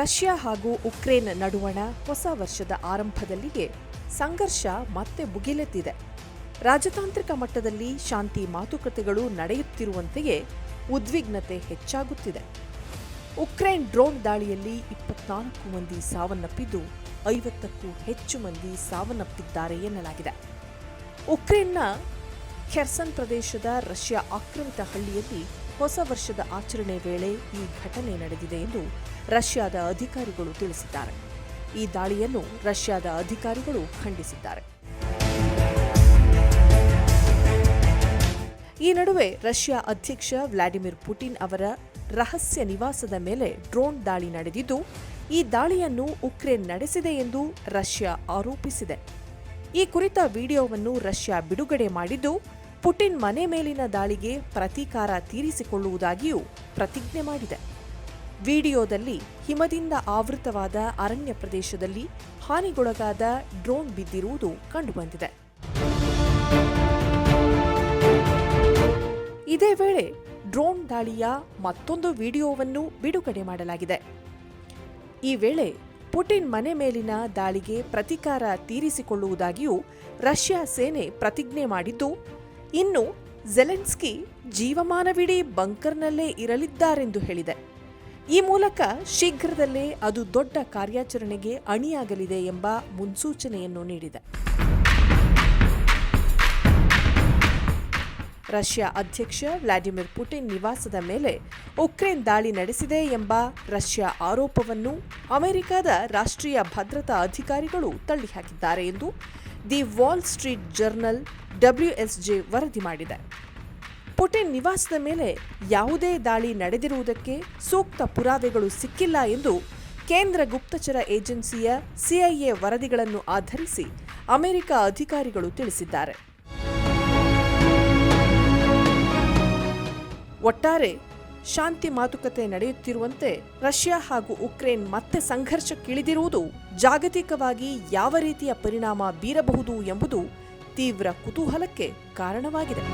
Russia ಹಾಗೂ Ukraine ನಡುವಣ ಹೊಸ ವರ್ಷದ ಆರಂಭದಲ್ಲಿಯೇ ಸಂಘರ್ಷ ಮತ್ತೆ ಭುಗಿಲೆದ್ದಿದೆ ರಾಜತಾಂತ್ರಿಕ ಮಟ್ಟದಲ್ಲಿ ಶಾಂತಿ ಮಾತುಕತೆಗಳು ನಡೆಯುತ್ತಿರುವಂತೆಯೇ ಉದ್ವಿಗ್ನತೆ ಹೆಚ್ಚಾಗುತ್ತಿದೆ. ಉಕ್ರೇನ್ ಡ್ರೋನ್ ದಾಳಿಯಲ್ಲಿ ಇಪ್ಪತ್ನಾಲ್ಕು ಮಂದಿ ಸಾವನ್ನಪ್ಪಿದ್ದು, ಐವತ್ತಕ್ಕೂ ಹೆಚ್ಚು ಮಂದಿ ಸಾವನ್ನಪ್ಪಿದ್ದಾರೆ ಎನ್ನಲಾಗಿದೆ. ಉಕ್ರೇನ್ನ ಖೆರ್ಸನ್ ಪ್ರದೇಶದ ರಷ್ಯಾ ಆಕ್ರಮಿತ ಹಳ್ಳಿಯಲ್ಲಿ ಹೊಸ ವರ್ಷದ ಆಚರಣೆ ವೇಳೆ ಈ ಘಟನೆ ನಡೆದಿದೆ ಎಂದು ರಷ್ಯಾದ ಅಧಿಕಾರಿಗಳು ತಿಳಿಸಿದ್ದಾರೆ. ಈ ದಾಳಿಯನ್ನು ರಷ್ಯಾದ ಅಧಿಕಾರಿಗಳು ಖಂಡಿಸಿದ್ದಾರೆ. ಈ ನಡುವೆ ರಷ್ಯಾ ಅಧ್ಯಕ್ಷ ವ್ಲಾಡಿಮಿರ್ ಪುಟಿನ್ ಅವರ ರಹಸ್ಯ ನಿವಾಸದ ಮೇಲೆ ಡ್ರೋನ್ ದಾಳಿ ನಡೆದಿದ್ದು, ಈ ದಾಳಿಯನ್ನು ಉಕ್ರೇನ್ ನಡೆಸಿದೆ ಎಂದು ರಷ್ಯಾ ಆರೋಪಿಸಿದೆ. ಈ ಕುರಿತ ವಿಡಿಯೋವನ್ನು ರಷ್ಯಾ ಬಿಡುಗಡೆ ಮಾಡಿದ್ದು ಪುಟಿನ್ ಮನೆ ಮೇಲಿನ ದಾಳಿಗೆ ಪ್ರತೀಕಾರ ತೀರಿಸಿಕೊಳ್ಳುವುದಾಗಿಯೂ ಪ್ರತಿಜ್ಞೆ ಮಾಡಿದೆ. ವಿಡಿಯೋದಲ್ಲಿ ಹಿಮದಿಂದ ಆವೃತವಾದ ಅರಣ್ಯ ಪ್ರದೇಶದಲ್ಲಿ ಹಾನಿಗೊಳಗಾದ ಡ್ರೋನ್ ಬಿದ್ದಿರುವುದು ಕಂಡುಬಂದಿದೆ. ಇದೇ ವೇಳೆ ಡ್ರೋನ್ ದಾಳಿಯ ಮತ್ತೊಂದು ವಿಡಿಯೋವನ್ನು ಬಿಡುಗಡೆ ಮಾಡಲಾಗಿದೆ. ಈ ವೇಳೆ ಪುಟಿನ್ ಮನೆ ಮೇಲಿನ ದಾಳಿಗೆ ಪ್ರತೀಕಾರ ತೀರಿಸಿಕೊಳ್ಳುವುದಾಗಿಯೂ ರಷ್ಯಾ ಸೇನೆ ಪ್ರತಿಜ್ಞೆ ಮಾಡಿದ್ದು ಇನ್ನು ಜೆಲೆನ್ಸ್ಕಿ ಜೀವಮಾನವಿಡೀ ಬಂಕರ್ನಲ್ಲೇ ಇರಲಿದ್ದಾರೆಂದು ಹೇಳಿದೆ. ಈ ಮೂಲಕ ಶೀಘ್ರದಲ್ಲೇ ಅದು ದೊಡ್ಡ ಕಾರ್ಯಾಚರಣೆಗೆ ಅಣಿಯಾಗಲಿದೆ ಎಂಬ ಮುನ್ಸೂಚನೆಯನ್ನು ನೀಡಿದೆ. ರಷ್ಯಾ ಅಧ್ಯಕ್ಷ ವ್ಲಾಡಿಮಿರ್ ಪುಟಿನ್ ನಿವಾಸದ ಮೇಲೆ ಉಕ್ರೇನ್ ದಾಳಿ ನಡೆಸಿದೆ ಎಂಬ ರಷ್ಯಾ ಆರೋಪವನ್ನು ಅಮೆರಿಕದ ರಾಷ್ಟ್ರೀಯ ಭದ್ರತಾ ಅಧಿಕಾರಿಗಳು ತಳ್ಳಿಹಾಕಿದ್ದಾರೆ ಎಂದು the Wall Street Journal WSJ ವರದಿ ಮಾಡಿದೆ. ಪುಟಿನ್ ನಿವಾಸದ ಮೇಲೆ ಯಾವುದೇ ದಾಳಿ ನಡೆದಿರುವುದಕ್ಕೆ ಸೂಕ್ತ ಪುರಾವೆಗಳು ಸಿಕ್ಕಿಲ್ಲ ಎಂದು ಕೇಂದ್ರ ಗುಪ್ತಚರ ಏಜೆನ್ಸಿಯ ಸಿಐಎ ವರದಿಗಳನ್ನು ಆಧರಿಸಿ ಅಮೆರಿಕ ಅಧಿಕಾರಿಗಳು ತಿಳಿಸಿದ್ದಾರೆ. ಒಟ್ಟಾರೆ ಶಾಂತಿ ಮಾತುಕತೆ ನಡೆಯುತ್ತಿರುವಂತೆ ರಷ್ಯಾ ಹಾಗೂ ಉಕ್ರೇನ್ ಮತ್ತೆ ಸಂಘರ್ಷಕ್ಕಿಳಿದಿರುವುದು ಜಾಗತಿಕವಾಗಿ ಯಾವ ರೀತಿಯ ಪರಿಣಾಮ ಬೀರಬಹುದು ಎಂಬುದು ತೀವ್ರ ಕುತೂಹಲಕ್ಕೆ ಕಾರಣವಾಗಿದೆ.